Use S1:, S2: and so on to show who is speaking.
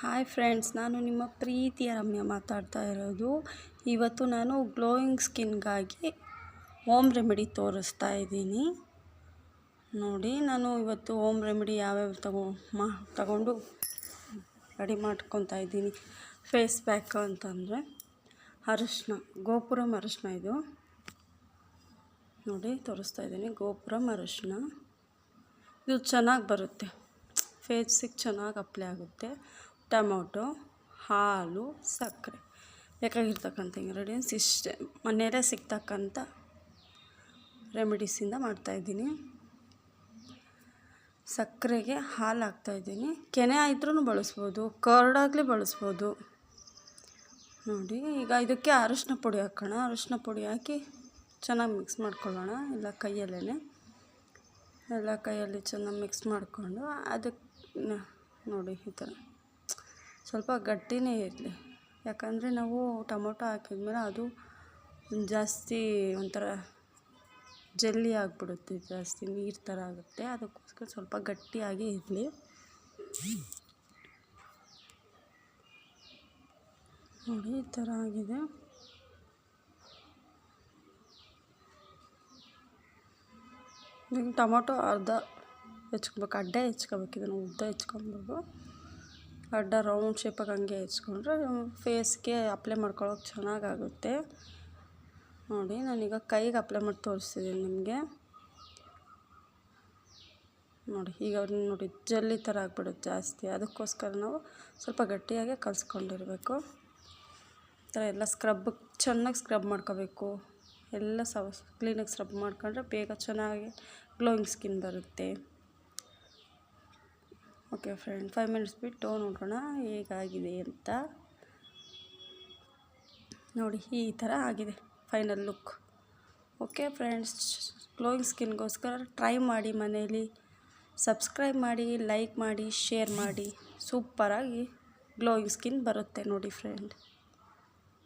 S1: Hi friends ನಾನು ನಿಮ್ಮ ಪ್ರೀತಿಯ ರಮ್ಯ ಮಾತಾಡ್ತಾ ಇರೋದು. ಇವತ್ತು ನಾನು ಗ್ಲೋಯಿಂಗ್ ಸ್ಕಿನ್ಗಾಗಿ ಹೋಮ್ ರೆಮಿಡಿ ತೋರಿಸ್ತಾ ಇದ್ದೀನಿ. ನೋಡಿ, ನಾನು ಇವತ್ತು ಹೋಮ್ ರೆಮಿಡಿ ಯಾವ್ಯಾವ ತಗೋ, ಮಾ, ತಗೊಂಡು ರೆಡಿ ಮಾಡ್ಕೊತಾ ಇದ್ದೀನಿ. ಫೇಸ್ ಪ್ಯಾಕ್ ಅಂತಂದರೆ ಅರಶಿನ, ಗೋಪುರಂ ಅರಶಿನ ಇದು. ನೋಡಿ, ತೋರಿಸ್ತಾ ಇದ್ದೀನಿ, ಗೋಪುರಂ ಅರಶಿನ. ಇದು ಚೆನ್ನಾಗಿ ಬರುತ್ತೆ. ಫೇಸಿಗೆ ಚೆನ್ನಾಗಿ ಅಪ್ಲೈ ಆಗುತ್ತೆ. ಟೊಮೊಟೊ, ಹಾಲು, ಸಕ್ಕರೆ. ಬೇಕಾಗಿರ್ತಕ್ಕಂಥ ಇಂಗ್ರೀಡಿಯೆಂಟ್ಸ್ ಇಷ್ಟೇ. ಮನೆಯಲ್ಲೇ ಸಿಗ್ತಕ್ಕಂಥ ರೆಮಿಡೀಸಿಂದ ಮಾಡ್ತಾಯಿದ್ದೀನಿ ಸಕ್ಕರೆಗೆ ಹಾಲು ಹಾಕ್ತಾಯಿದ್ದೀನಿ ಕೆನೆ ಆದ್ರೂ ಬಳಸ್ಬೋದು ಕರ್ಡಾಗಲಿ ಬಳಸ್ಬೋದು. ನೋಡಿ, ಈಗ ಇದಕ್ಕೆ ಅರಿಶಿನ ಪುಡಿ ಹಾಕೋಣ. ಅರಿಶಿನ ಪುಡಿ ಹಾಕಿ ಚೆನ್ನಾಗಿ ಮಿಕ್ಸ್ ಮಾಡ್ಕೊಳ್ಳೋಣ ಎಲ್ಲ ಕೈಯಲ್ಲೇ ಎಲ್ಲ ಕೈಯಲ್ಲಿ ಚೆನ್ನಾಗಿ ಮಿಕ್ಸ್ ಮಾಡಿಕೊಂಡು ಅದಕ್ಕೆ ನೋಡಿ ಈ ಥರ. ಸ್ವಲ್ಪ ಗಟ್ಟಿನೇ ಇರಲಿ. ಯಾಕಂದರೆ ನಾವು ಟೊಮೊಟೊ ಹಾಕಿದ್ಮೇಲೆ ಅದು ಜಾಸ್ತಿ ಒಂಥರ ಜಲ್ಲಿ ಆಗಿಬಿಡುತ್ತೆ, ಜಾಸ್ತಿ ನೀರು ಥರ ಆಗುತ್ತೆ. ಅದಕ್ಕೋಸ್ಕರ ಸ್ವಲ್ಪ ಗಟ್ಟಿಯಾಗಿ ಇರಲಿ. ನೋಡಿ, ಈ ಥರ ಆಗಿದೆ. ಟೊಮೊಟೊ ಅರ್ಧ ಹೆಚ್ಕೊಬೇಕು, ಅಡ್ಡ ಹೆಚ್ಕೊಬೇಕು, ಇದನ್ನು ಉದ್ದ ಹೆಚ್ಕೊಬೋದು ಅಡ್ಡ ರೌಂಡ್ ಶೇಪಾಗಿ ಹಂಗೆ ಹೆಚ್ಕೊಂಡ್ರೆ ಫೇಸ್ಗೆ ಅಪ್ಲೈ ಮಾಡ್ಕೊಳ್ಳೋಕೆ ಚೆನ್ನಾಗಾಗುತ್ತೆ. ನೋಡಿ, ನಾನೀಗ ಕೈಗೆ ಅಪ್ಲೈ ಮಾಡಿ ತೋರಿಸ್ತಿದ್ದೀನಿ ನಿಮಗೆ. ನೋಡಿ, ಈಗ ನೋಡಿ ಜಲ್ಲಿ ಥರ ಆಗ್ಬಿಡುತ್ತೆ ಜಾಸ್ತಿ. ಅದಕ್ಕೋಸ್ಕರ ನಾವು ಸ್ವಲ್ಪ ಗಟ್ಟಿಯಾಗೆ ಕಲಿಸ್ಕೊಂಡಿರಬೇಕು. ಈ ಥರ ಎಲ್ಲ ಸ್ಕ್ರಬ್ ಚೆನ್ನಾಗಿ ಸ್ಕ್ರಬ್ ಮಾಡ್ಕೋಬೇಕು. ಎಲ್ಲ ಸವ ಕ್ಲೀನಾಗಿ ಸ್ಕ್ರಬ್ ಮಾಡ್ಕೊಂಡ್ರೆ ಬೇಗ ಚೆನ್ನಾಗಿ ಗ್ಲೋಯಿಂಗ್ ಸ್ಕಿನ್ ಬರುತ್ತೆ. ಓಕೆ ಫ್ರೆಂಡ್ ಫೈವ್ ಮಿನಿಟ್ಸ್ ಬಿಟ್ಟು ನೋಡೋಣ ಹೇಗಾಗಿದೆ ಅಂತ. ನೋಡಿ, ಈ ಥರ ಆಗಿದೆ. Final look okay friends glowing ಸ್ಕಿನ್ಗೋಸ್ಕರ try ಮಾಡಿ ಮನೇಲಿ. ಸಬ್ಸ್ಕ್ರೈಬ್ ಮಾಡಿ ಲೈಕ್ ಮಾಡಿ ಶೇರ್ ಮಾಡಿ. ಸೂಪರಾಗಿ ಗ್ಲೋಯಿಂಗ್ ಸ್ಕಿನ್ ಬರುತ್ತೆ ನೋಡಿ ಫ್ರೆಂಡ್